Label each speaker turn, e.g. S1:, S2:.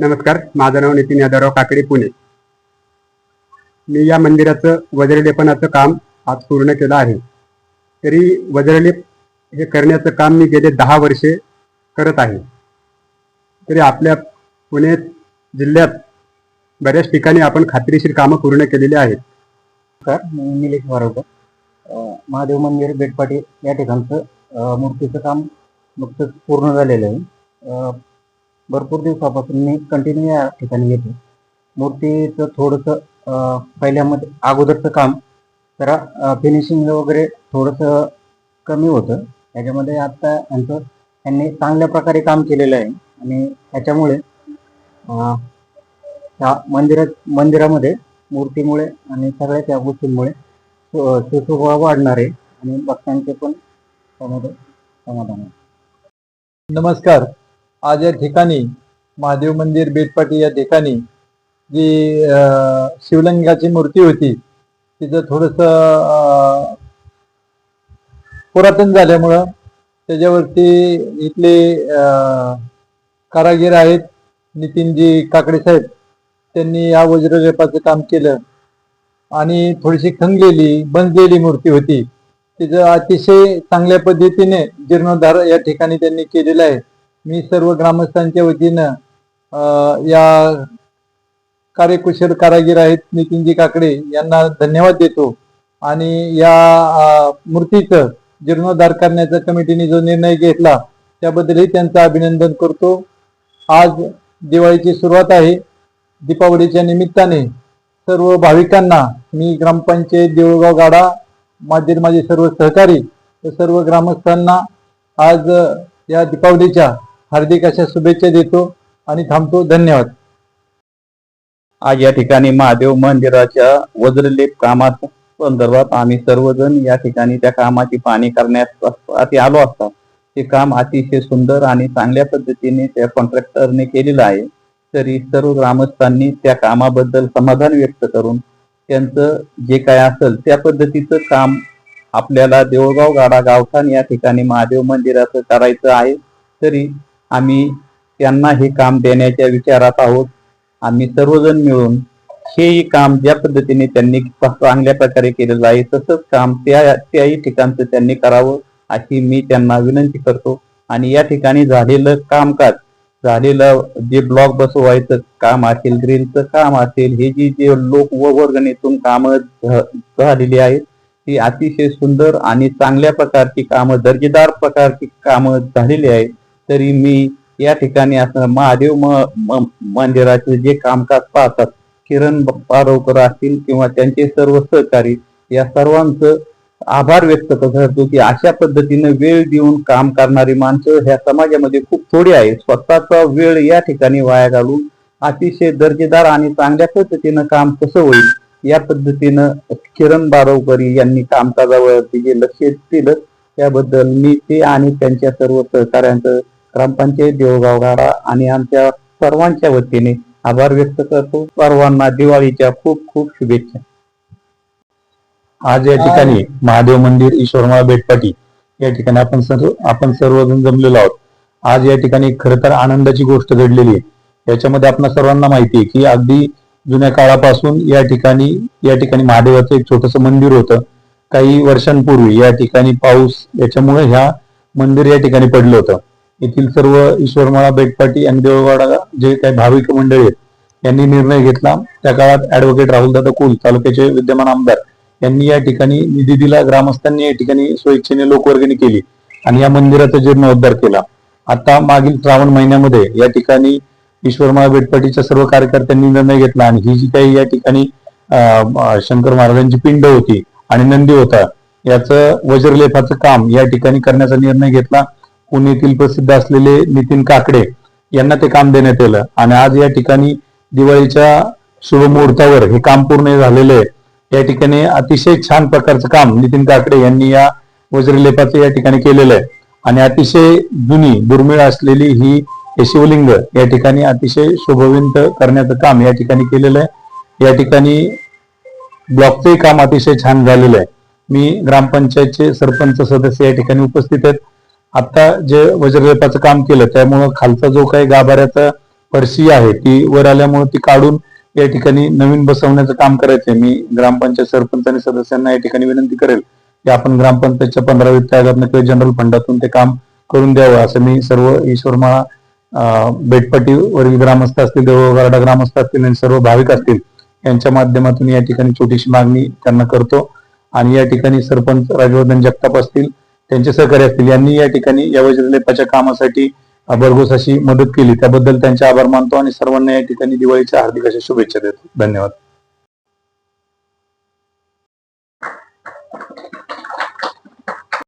S1: नमस्कार माझं नाव नितीन यादवराव काकडे पुणे. मी या मंदिराचं वज्रलेपनाचं काम आज पूर्ण केलं आहे. तरी वज्रलेप हे करण्याचं काम मी गेले दहा वर्षे करत आहे. तरी आपल्या पुणे जिल्ह्यात बऱ्याच ठिकाणी आपण खात्रीशीर कामं पूर्ण केलेली आहेत.
S2: नमस्कार मी निलेश वारवकर. महादेव मंदिर बेटपाटी या ठिकाणचं मूर्तीचं काम नुकतंच पूर्ण झालेलं आहे. भरपूर दिवसापासून मी कंटिन्यू या ठिकाणी येतो. मूर्तीचं थोडंसं पहिल्यामध्ये अगोदरचं काम जरा फिनिशिंग वगैरे थोडंसं कमी होतं. त्याच्यामध्ये आता यांचं त्यांनी चांगल्या प्रकारे काम केलेलं आहे. आणि त्याच्यामुळे त्या मंदिरात मंदिरामध्ये मूर्तीमुळे आणि सगळ्या त्या गोष्टींमुळे सु- सुशोभा वाढणार आहे. आणि भक्तांचे पण त्यामध्ये समाधान आहे.
S3: नमस्कार. आज या ठिकाणी महादेव मंदिर बेटपाटी या ठिकाणी जी शिवलिंगाची मूर्ती होती तिचं थोडस पुरातन झाल्यामुळं त्याच्यावरती इथले अ, कारागीर आहेत नितीनजी काकडे साहेब त्यांनी या वज्रलेपाचं काम केलं. आणि थोडीशी खंगलेली बनलेली मूर्ती होती. तिचं अतिशय चांगल्या पद्धतीने जीर्णोद्धार या ठिकाणी त्यांनी केलेला आहे. मी सर्व ग्रामस्थांच्या वतीनं या कार्यकुशल कारागीर आहेत नितीनजी काकडे यांना धन्यवाद देतो. आणि या मूर्तीचं जीर्णोद्धार करण्याचा कमिटीने जो निर्णय घेतला त्याबद्दलही त्यांचं अभिनंदन करतो. आज दिवाळीची सुरुवात आहे. दीपावलीच्या निमित्ताने सर्व भाविकांना मी ग्रामपंचायत देऊळगाव गाडा माझे माझे सर्व सहकारी सर्व ग्रामस्थांना आज या दीपावलीच्या हार्दिक अशा शुभेच्छा देतो आणि थांबतो. धन्यवाद.
S4: आज या ठिकाणी महादेव मंदिराच्या वज्रलेप कामात संदर्भात आम्ही सर्वजण या ठिकाणी त्या कामाची पाहणी करण्यासाठी आलो असता. ते काम अतिशय सुंदर आणि चांगल्या पद्धतीने त्या कॉन्ट्रॅक्टरने केलेलं आहे. तरी सर्व ग्रामस्थांनी त्या कामाबद्दल समाधान व्यक्त करून त्यांचं जे काय असेल त्या पद्धतीचं काम आपल्याला देवगाव गाडा गावठाण या ठिकाणी महादेव मंदिराचं करायचं आहे. तरी आम्ही त्यांना हे काम देण्याच्या विचारात आहोत. आम्ही सर्वजण मिळून हेही काम ज्या पद्धतीने त्यांनी चांगल्या प्रकारे केलेलं आहे तसंच काम त्या त्याही ठिकाणचं त्यांनी करावं अशी मी त्यांना विनंती करतो. आणि या ठिकाणी झालेलं कामकाज झालेलं जे ब्लॉक बसवायचं काम असेल ग्रीलचं काम असेल हे जी जे लोक व वर्गणीतून कामं झालेली आहेत ती अतिशय सुंदर आणि चांगल्या प्रकारची कामं दर्जेदार प्रकारची कामं झालेली आहेत. तरी मी या ठिकाणी असं महादेव म- म- मंदिराचे जे कामकाज पाहतात किरण पारोकर असतील किंवा त्यांचे सर्व सहकारी या सर्वांचं आभार व्यक्त करतो की अशा पद्धतीनं वेळ देऊन काम करणारी माणसं ह्या समाजामध्ये खूप थोडी आहे स्वतःचा वेळ या ठिकाणी वाया घालून अतिशय दर्जेदार आणि चांगल्या पद्धतीनं काम कसं होईल या पद्धतीनं किरण बारवकरी यांनी कामकाजावरती जे लक्ष दिलं त्याबद्दल मी ते आणि त्यांच्या सर्व सहकाऱ्यांचं ग्रामपंचायत देवगाव गाडा आणि आमच्या सर्वांच्या वतीने आभार व्यक्त करतो. सर्वांना दिवाळीच्या खूप खूप शुभेच्छा.
S5: आज या ठिकाणी महादेव मंदिर ईश्वरमाळा बेटपाटी या ठिकाणी आपण सर्व आपण सर्वजण जमलेलो आहोत. आज या ठिकाणी खर तर आनंदाची गोष्ट घडलेली आहे. याच्यामध्ये आपण सर्वांना माहिती आहे की अगदी जुन्या काळापासून या ठिकाणी या ठिकाणी महादेवाचं एक छोटस मंदिर होतं. काही वर्षांपूर्वी या ठिकाणी पाऊस याच्यामुळे ह्या मंदिर या ठिकाणी पडलं होतं. येथील सर्व ईश्वरमाळा बेटपाटी आणि देवळवाडा जे काही भाविक मंडळी आहेत यांनी निर्णय घेतला. त्या काळात ऍडव्होकेट राहुलदादा कुल तालुक्याचे विद्यमान आमदार यांनी या ठिकाणी निधी दिला. ग्रामस्थांनी या ठिकाणी स्वेच्छेने लोकवर्गणी केली आणि या मंदिराचा जीर्णोद्धार केला. आता मागील श्रावण महिन्यामध्ये या ठिकाणी ईश्वरमाळा बेटपाटीच्या सर्व कार्यकर्त्यांनी निर्णय घेतला आणि ही जी काही या ठिकाणी शंकर महाराजांची पिंड होती आणि नंदी होता याचं वज्रलेपाचं काम या ठिकाणी करण्याचा निर्णय घेतला. पुण्यातील प्रसिद्ध असलेले नितीन काकडे यांना ते काम देण्यात आलं. आणि आज या ठिकाणी दिवाळीच्या शुभमुहूर्तावर हे काम पूर्ण झालेलं आहे. या ठिकाणी अतिशय छान प्रकारचं काम नितीन काकडे यांनी या वज्रलेपाचं या ठिकाणी केलेलं आहे. आणि अतिशय जुनी दुर्मिळ असलेली ही हे शिवलिंग या ठिकाणी अतिशय शोभविंत करण्याचं काम या ठिकाणी केलेलं आहे. या ठिकाणी ब्लॉकचंही काम अतिशय छान झालेलं आहे. मी ग्रामपंचायतचे सरपंच सदस्य या ठिकाणी उपस्थित आहेत. आता जे वज्रलेपाचं काम केलं त्यामुळं खालचा जो काही गाभाऱ्याचा फरशी आहे ती वर आल्यामुळे ती काढून या ठिकाणी नवीन बसवण्याचं काम करायचंय. मी ग्रामपंचायत सरपंच आणि सदस्यांना या ठिकाणी विनंती करेल की आपण ग्रामपंचायतच्या पंधरा वित्त किंवा जनरल फंडातून ते काम करून द्यावं असं मी सर्व ईश्वरमाळा अं, बेटपट्टीवरील ग्रामस्थ असतील देवगारडा ग्रामस्थ असतील आणि सर्व भाविक असतील यांच्या माध्यमातून या ठिकाणी छोटीशी मागणी त्यांना करतो. आणि या ठिकाणी सरपंच राजवर्धन जगताप असतील त्यांचे सहकारी असतील. यांनी या ठिकाणी या वज्रलेपाच्या कामासाठी भरघोस अशी मदत केली. त्याबद्दल त्यांचे आभार मानतो आणि सर्वांना या ठिकाणी दिवाळीच्या हार्दिक अशा शुभेच्छा देतो. धन्यवाद.